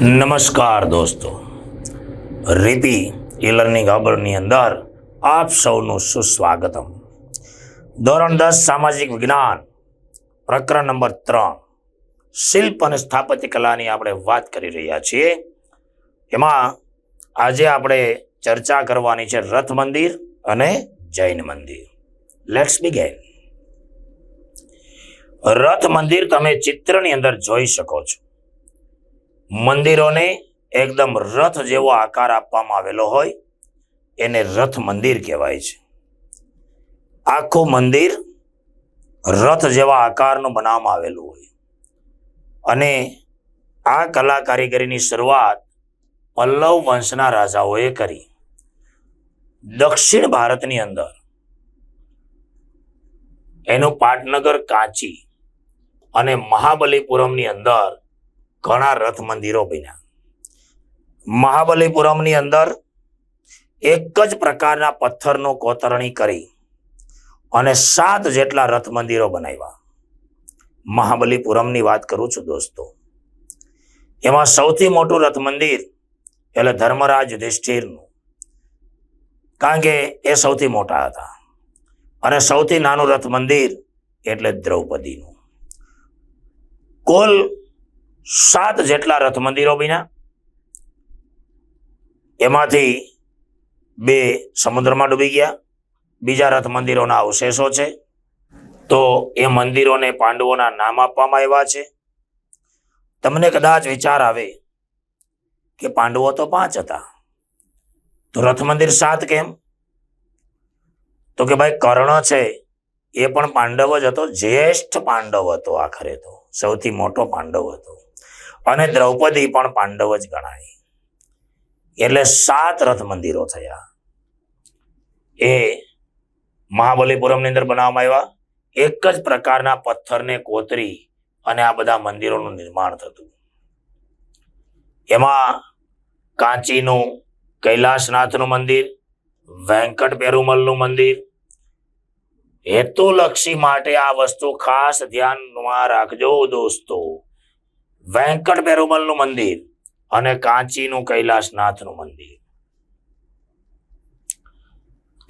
નમસ્કાર દોસ્તો. રીતિ ઈ લર્નિંગ હબરની અંદર આપ સૌનું સુસ્વાગતમ. ધોરણ દસ, સામાજિક વિજ્ઞાન, પ્રકરણ નંબર ત્રણ. શિલ્પ અને સ્થાપત્ય કલાની આપણે વાત કરી રહ્યા છીએ. એમાં આજે આપણે ચર્ચા કરવાની છે રથ મંદિર અને જૈન મંદિર. લેટ્સ બિગેન રથ મંદિર તમે ચિત્રની અંદર જોઈ શકો છો. મંદિરોને એકદમ રથ જેવો આકાર આપવામાં આવેલો હોય, એને રથ મંદિર કહેવાય છે. આખું મંદિર રથ જેવા આકારનું બનાવવામાં આવેલું હોય. અને આ કલા કારીગરીની શરૂઆત પલ્લવ વંશના રાજાઓએ કરી. દક્ષિણ ભારતની અંદર એનું પાટનગર કાંચી અને મહાબલીપુરમની અંદર ઘણા રથ મંદિરો બન્યા. મહાબલીપુરમની અંદર એક જ પ્રકારના પથ્થરનું કોતરણી કરી અને સાત જેટલા રથ મંદિરો બનાવ્યા. મહાબલીપુરમની વાત કરું છું દોસ્તો. એમાં સૌથી મોટું રથ મંદિર એટલે ધર્મરાજ યુધિષ્ઠિરનું, કારણ કે એ સૌથી મોટા હતા. અને સૌથી નાનું રથ મંદિર એટલે દ્રૌપદીનું. કુલ સાત જેટલા રથ મંદિરો બન્યા. એમાંથી બે સમુદ્રમાં ડૂબી ગયા. બીજા રથ મંદિરોના અવશેષો છે. તો એ મંદિરોને પાંડવોના નામ આપવામાં આવ્યા છે. તમને કદાચ વિચાર આવે કે પાંડવો તો પાંચ હતા. તો રથ મંદિર સાત કેમ? તો કે ભાઈ કર્ણ છે એ પણ પાંડવ જ હતો. જ્યેષ્ઠ પાંડવ હતો આખરે તો. સૌથી મોટો પાંડવ હતો. અને દ્રૌપદી પણ પાંડવ જ ગણાય. એટલે સાત રથ મંદિરો થયા. એ મહાબલીપુરમની અંદર બનાવવામાં આવ્યા. એક જ પ્રકારના પથ્થરને કોતરી અને આ બધા મંદિરોનું નિર્માણ થતું. એમાં કાંચીનું કૈલાસનાથનું મંદિર, વેંકટ પેરુમલનું મંદિર. હેતુલક્ષી માટે આ વસ્તુ ખાસ ધ્યાનમાં રાખજો દોસ્તો. વેંકટ પેરુમલનું મંદિર અને કાંચીનું કૈલાસનાથનું મંદિર.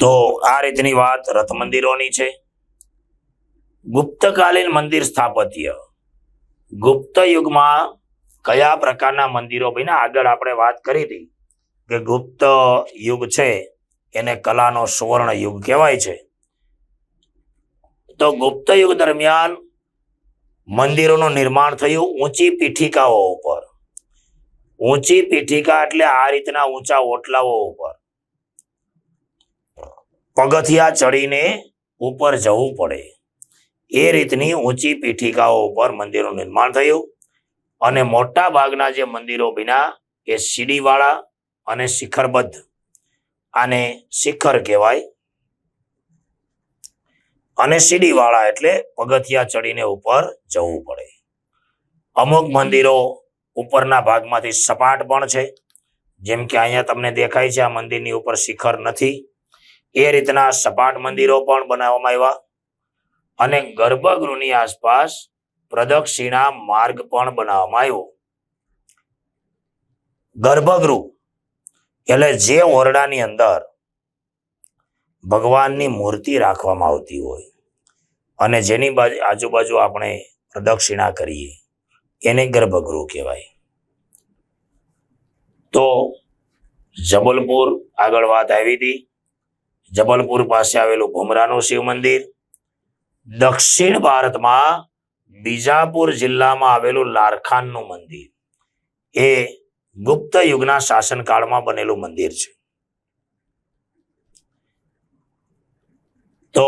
તો આ રીતની વાત રથ મંદિરોની છે. ગુપ્તકાલીન મંદિર સ્થાપત્ય. ગુપ્ત યુગમાં કયા પ્રકારના મંદિરો ભાઈને આગળ આપણે વાત કરી હતી કે ગુપ્ત યુગ છે, એને કલાનો સુવર્ણ યુગ કહેવાય છે. તો ગુપ્ત યુગ દરમિયાન મંદિરોનું નિર્માણ થયું ઊંચી પીઠિકાઓ ઉપર. ઊંચી પીઠિકા એટલે આ રીતના ઊંચા ઓટલાઓ ઉપર. પગથિયા ચડીને ઉપર જવું પડે. એ રીતની ઊંચી પીઠિકાઓ ઉપર મંદિરોનું નિર્માણ થયું અને મોટા ભાગના જે મંદિરો બિના એ સીડીવાળા અને શિખરબદ્ધ. આને શિખર કહેવાય. અને સીડીવાળા એટલે પગથિયા ચડીને ઉપર જવું પડે. અમુક મંદિરો ઉપરના ભાગમાંથી સપાટ પણ છે. જેમ કે અહીંયા તમને દેખાય છે આ મંદિરની ઉપર શિખર નથી. એ રીતના સપાટ મંદિરો પણ બનાવવામાં આવ્યા. અને ગર્ભગૃહની આસપાસ પ્રદક્ષિણા માર્ગ પણ બનાવવામાં આવ્યો. ગર્ભગૃહ એટલે જે ઓરડાની અંદર ભગવાનની મૂર્તિ રાખવામાં આવતી હોય અને જેની બાજુ, આજુબાજુ આપણે પ્રદક્ષિણા કરીએ, એને ગર્ભગૃહ કહેવાય. તો જબલપુર આગળ વાત આવી હતી. જબલપુર પાસે આવેલું ભુમરાનું શિવ મંદિર. દક્ષિણ ભારતમાં બીજાપુર જિલ્લામાં આવેલું લારખાનનું મંદિર. એ ગુપ્ત યુગના શાસનકાળમાં બનેલું મંદિર છે. તો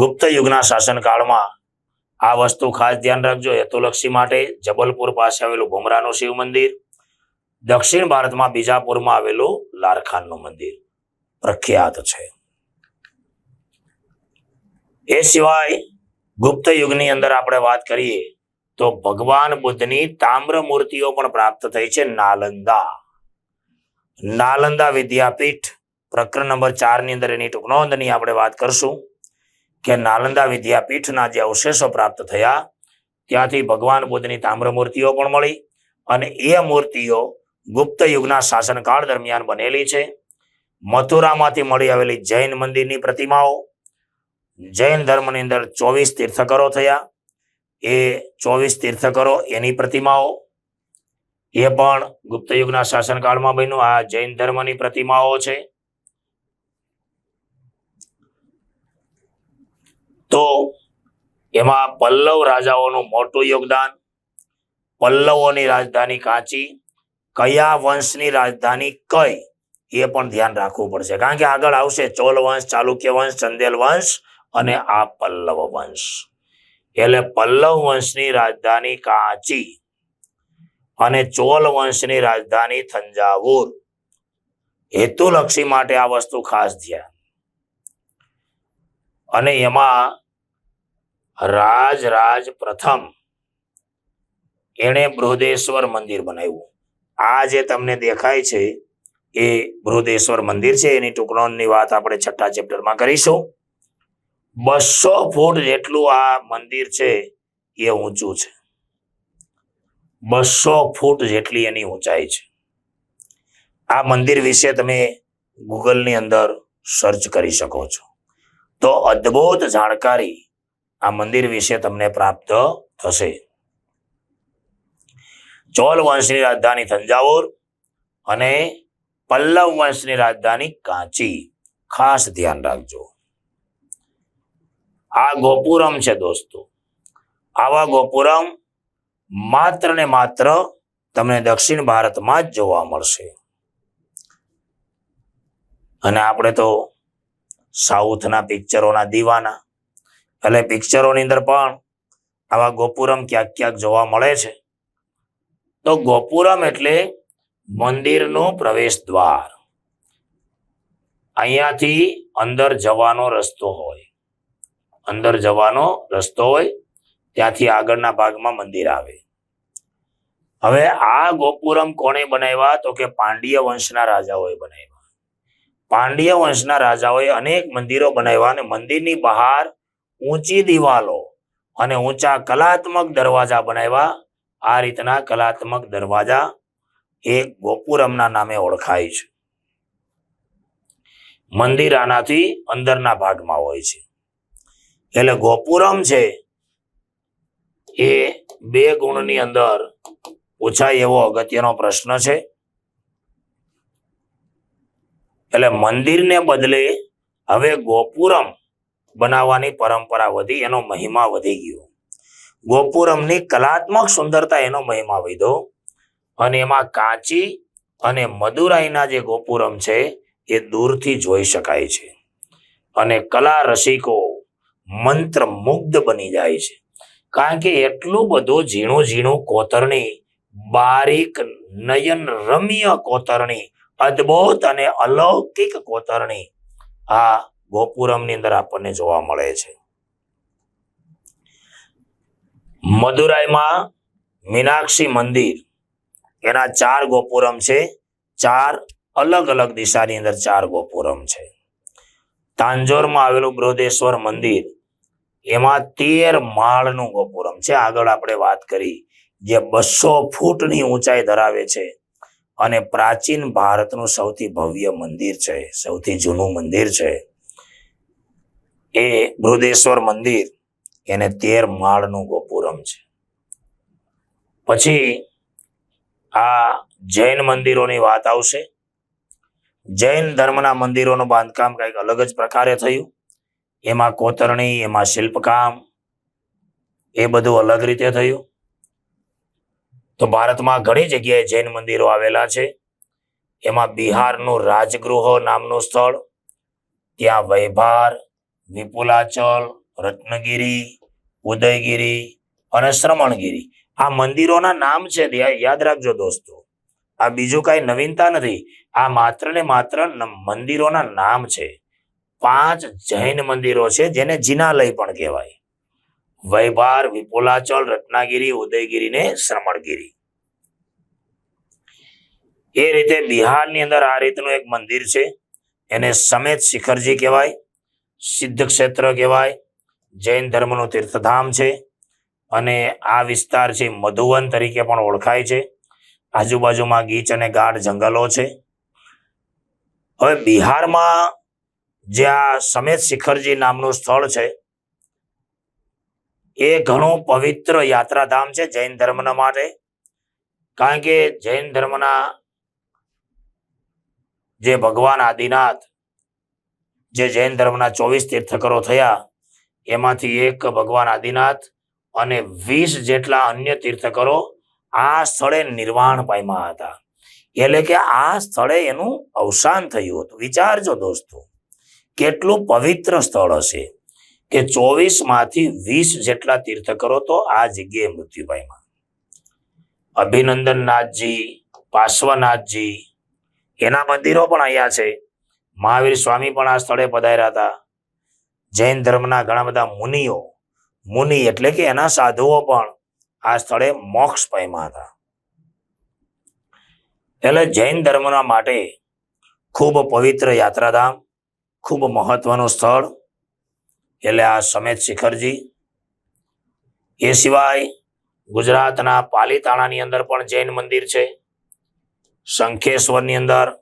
ગુપ્ત યુગના શાસનકાળમાં આ વસ્તુ ખાસ ધ્યાન રાખજો. હેતુલક્ષી માટે જબલપુર પાસે આવેલું ભુમરાનું શિવ મંદિર, દક્ષિણ ભારતમાં બીજાપુરમાં આવેલું લારખાનનું મંદિર પ્રખ્યાત છે. એ સિવાય ગુપ્ત યુગની અંદર આપણે વાત કરીએ તો ભગવાન બુદ્ધની તામ્ર મૂર્તિઓ પણ પ્રાપ્ત થઈ છે નાલંદા. નાલંદા વિદ્યાપીઠ પ્રકરણ નંબર ચારની અંદર એની ટૂંક નોંધની આપણે વાત કરશું. કે નાલંદા વિદ્યાપીઠના જે અવશેષો પ્રાપ્ત થયા, ત્યાંથી ભગવાન બુદ્ધની તામ્ર મૂર્તિઓ પણ મળી અને એ મૂર્તિઓ ગુપ્ત યુગના શાસનકાળ દરમિયાન બનેલી છે. મથુરામાંથી મળી આવેલી જૈન મંદિરની પ્રતિમાઓ, જૈન ધર્મની અંદર ચોવીસ તીર્થકરો થયા. એ ચોવીસ તીર્થકરો એની પ્રતિમાઓ, એ પણ ગુપ્ત યુગના શાસનકાળમાં બન્યું. આ જૈન ધર્મની પ્રતિમાઓ છે. તો એમાં પલ્લવ રાજાઓનું મોટું યોગદાન, પલ્લવોની રાજધાની કાંચી, કયા વંશની રાજધાની કઈ, એ પણ ધ્યાન રાખવું પડશે. કારણ કે આગળ આવશે ચોલ વંશ, ચાલુક્ય વંશ, ચંદેલ વંશ અને આ પલ્લવ વંશ. એટલે પલ્લવ વંશની રાજધાની કાંચી અને ચોલ વંશની રાજધાની થંજાવુર. હેતુલક્ષી માટે આ વસ્તુ ખાસ ધ્યાન. અને એમાં રાજ રાજ પ્રથમ એણે બૃહદેશ્વર મંદિર બનાવ્યું. આ જે તમને દેખાય છે, એ બૃહદેશ્વર મંદિર છે. એની ટુકડોની વાત આપણે છઠ્ઠા ચેપ્ટરમાં કરીશું. બસો ફૂટ જેટલું આ મંદિર છે, એ ઊંચું છે. બસો ફૂટ જેટલી એની ઊંચાઈ છે. આ મંદિર વિશે તમે ગૂગલની અંદર સર્ચ કરી શકો છો. તો અદ્ભુત જાણકારી આ મંદિર વિશે તમને પ્રાપ્ત થશે. ચોલ વંશની રાજધાની થંજાવુર અને પલ્લવ વંશની રાજધાની કાંચી. ખાસ ધ્યાન રાખજો. આ ગોપુરમ છે દોસ્તો. આવા ગોપુરમ માત્ર ને માત્ર તમને દક્ષિણ ભારતમાં જ જોવા મળશે. અને આપણે તો સાઉથના પિક્ચરોના દીવાના. એટલે પિક્ચરોની અંદર પણ આવા ગોપુરમ ક્યાંક ક્યાંક જોવા મળે છે. તો ગોપુરમ એટલે મંદિરનું પ્રવેશ દ્વાર અહીંયાથી અંદર જવાનો રસ્તો હોય. અંદર જવાનો રસ્તો હોય, ત્યાંથી આગળના ભાગમાં મંદિર આવે. હવે આ ગોપુરમ કોણે બનાવ્યા? તો કે પાંડ્ય વંશના રાજાઓએ બનાવ્યા. પાંડ્ય વંશના રાજાઓએ અનેક મંદિરો બનાવ્યા અને મંદિરની બહાર ઊંચી દિવાલો અને ઊંચા કલાત્મક દરવાજા બનાવ્યા. આ રીતના કલાત્મક દરવાજા એ ગોપુરમના નામે ઓળખાય છે. મંદિર આનાથી અંદરના ભાગમાં હોય છે. એટલે ગોપુરમ છે એ બે ગુણની અંદર પૂછાય એવો અગત્યનો પ્રશ્ન છે. એટલે મંદિરને બદલે હવે ગોપુરમ બનાવવાની પરંપરા વધી, એનો મહિમા વધી ગયો. ગોપુરમની કલાત્મક સુંદરતા એનો મહિમા વધ્યો. અને એમાં કાંચી અને મદુરાઈના જે ગોપુરમ છે, એ દૂરથી જોઈ શકાય છે. અને કલા રસિકો મંત્ર મુગ્ધ બની જાય છે. કારણ કે એટલું બધું ઝીણું ઝીણું કોતરણી, બારીક નયન રમ્ય કોતરણી અદ્ભુત અને અલૌકિક કોતરણી આ ગોપુરમની અંદર આપણને જોવા મળે છે. મદુરાઈમાં મીનાક્ષી મંદિર, એના ચાર ગોપુરમ છે, ચાર અલગ અલગ દિશાની અંદર ચાર ગોપુરમ છે. તાંજોરમાં આવેલું બૃહદેશ્વર મંદિર, એમાં તેર માળનું ગોપુરમ છે. આગળ આપણે વાત કરી જે બસો ફૂટની ઊંચાઈ ધરાવે છે. અને પ્રાચીન ભારતનું સૌથી ભવ્ય મંદિર છે, સૌથી જૂનું મંદિર છે, એ બૃહદેશ્વર મંદિર, એને તેર માળનું ગોપુરમ છે. પછી આ જૈન મંદિરોની વાત આવશે. જૈન ધર્મના મંદિરોનું બાંધકામ કંઈક અલગ જ પ્રકારે થયું. એમાં કોતરણી, એમાં શિલ્પકામ, એ બધું અલગ રીતે થયું. તો ભારતમાં ઘણી જગ્યાએ જૈન મંદિરો આવેલા છે. એમાં બિહારનું રાજગૃહ નામનું સ્થળ, ત્યાં વૈભાર, વિપુલાચલ, રત્નગીરી, ઉદયગીરી અને શ્રમણગીરી. આ મંદિરોના નામ છે યાદ રાખજો દોસ્તો. આ બીજું કાંઈ નવીનતા નથી. આ માત્ર ને માત્ર મંદિરોના નામ છે. પાંચ જૈન મંદિરો છે જેને જિનાલય પણ કહેવાય. વૈભાર, વિપુલાચલ, રત્નાગીરી ઉદયગીરી ને શ્રમણગીરી. એ રીતે બિહારની અંદર આ રીતનું એક મંદિર છે. એને સમેત શિખરજી કહેવાય, સિદ્ધ ક્ષેત્ર કહેવાય, જૈન ધર્મનું તીર્થધામ છે. અને આ વિસ્તાર છે મધુવન તરીકે પણ ઓળખાય છે. આજુબાજુમાં ગીચ અને ગાઢ જંગલો છે. હવે બિહારમાં જ્યાં સમેત શિખરજી નામનું સ્થળ છે એ ઘણું પવિત્ર યાત્રાધામ છે જૈન ધર્મના માટે. કારણ કે જૈન ધર્મના જે ભગવાન આદિનાથ, જે જૈન ધર્મના ચોવીસ તીર્થકરો થયા, એમાંથી એક ભગવાન આદિનાથ અને વીસ જેટલા અન્ય તીર્થકરો આ સ્થળે નિર્વાણ પામ્યા હતા. એટલે કે આ સ્થળે એનું અવસાન થયું હતું. વિચારજો દોસ્તો, કેટલું પવિત્ર સ્થળ હશે. કે ચોવીસમાંથી વીસ જેટલા તીર્થકરો તો આ જગ્યાએ મૃત્યુ પામ્યા. અભિનંદનનાથજી, પાર્શ્વનાથજી, એના મંદિરો પણ અહીંયા છે. મહાવીર સ્વામી પણ આ સ્થળે પધાર્યા હતા. જૈન ધર્મના ઘણા બધા મુનિઓ, મુનિ એટલે કે એના સાધુઓ પણ આ સ્થળે મોક્ષ પામ્યા હતા. એટલે જૈન ધર્મના માટે ખૂબ પવિત્ર યાત્રાધામ, ખૂબ મહત્વનું સ્થળ એટલે આ સમેત શિખરજી. એ સિવાય ગુજરાતના પાલીતાણાની અંદર પણ જૈન મંદિર છે. શંખેશ્વરની અંદર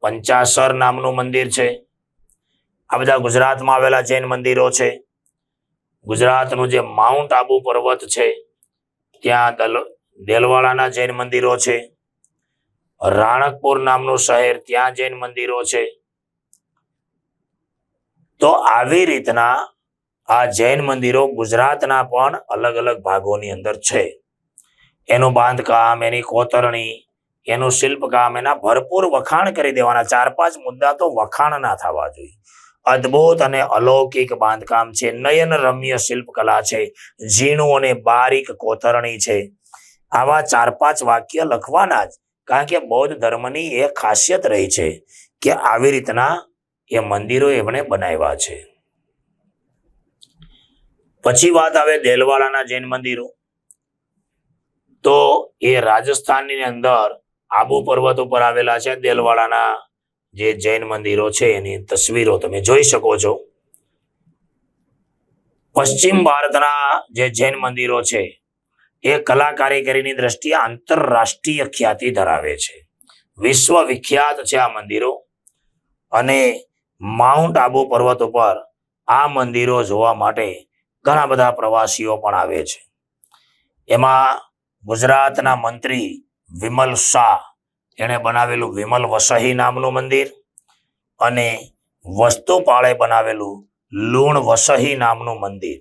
પંચાસર નામનું મંદિર છે. આ બધા ગુજરાતમાં આવેલા જૈન મંદિરો છે. ગુજરાતનું જે માઉન્ટ આબુ પર્વત છે, ત્યાં દલ- દેલવાડાના જૈન મંદિરો છે. રાણકપુર નામનું શહેર, ત્યાં જૈન મંદિરો છે. તો આવી રીતના આ જૈન મંદિરો ગુજરાતના પણ અલગ અલગ ભાગોની અંદર છે. એનું બાંધકામ, એની કોતરણી, એનું શિલ્પકામ, એના ભરપૂર વખાણ કરી દેવાના ચાર પાંચ મુદ્દા તો વખાણ ના થવા જોઈએ. અદ્ભુત અને અલૌકિક બાંધકામ છે, નયન રમ્ય શિલ્પકલા છે, ઝીણું અને બારીક કોતરણી છે. આવા ચાર પાંચ વાક્ય લખવાના જ, કારણ કે બૌદ્ધ ધર્મની એ ખાસિયત રહી છે કે આવી રીતના એ મંદિરો એમણે બનાવ્યા છે. પછી વાત આવે દેલવાડાના જૈન મંદિરો. તો એ રાજસ્થાનની અંદર આબુ પર્વત ઉપર આવેલા છે દેલવાડાના જે જૈન મંદિરો છે એની તસવીરો તમે જોઈ શકો છો. પશ્ચિમ ભારતના જે જૈન મંદિરો છે એ કલા કારીગરીની દ્રષ્ટિએ આંતરરાષ્ટ્રીય ખ્યાતિ ધરાવે છે. વિશ્વ વિખ્યાત છે આ મંદિરો અને માઉન્ટ આબુ પર્વત ઉપર આ મંદિરો જોવા માટે ઘણા બધા પ્રવાસીઓ પણ આવે છે. એમાં ગુજરાતના મંત્રી વિમલ શાહ, એણે બનાવેલું વિમલ વસહી નામનું મંદિર અને વસ્તુપાળે બનાવેલું લુણ વસહી નામનું મંદિર.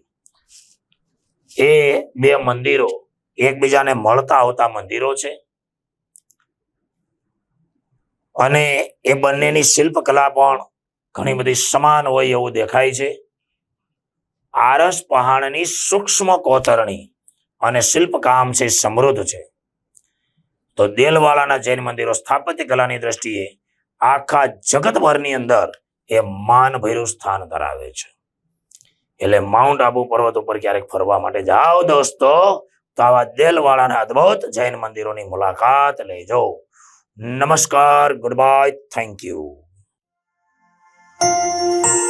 એ બે મંદિરો એકબીજાને મળતા આવતા મંદિરો છે અને એ બંનેની શિલ્પકલા પણ ઘણી બધી સમાન હોય એવું દેખાય છે. આરસ પહાણની સૂક્ષ્મ કોતરણી અને શિલ્પકામ છે, સમૃદ્ધ છે. તો દેલવાળાના જૈન મંદિરો સ્થાપત્ય કલાની દ્રષ્ટિએ આખા જગતભરની અંદર એ માન સ્થાન ધરાવે છે. એટલે માઉન્ટ આબુ પર્વત ઉપર ક્યારેક ફરવા માટે જાઓ દોસ્તો, તો આવા દેલવાળાના અદભુત જૈન મંદિરોની મુલાકાત લેજો. નમસ્કાર, good bye, thank you. thank you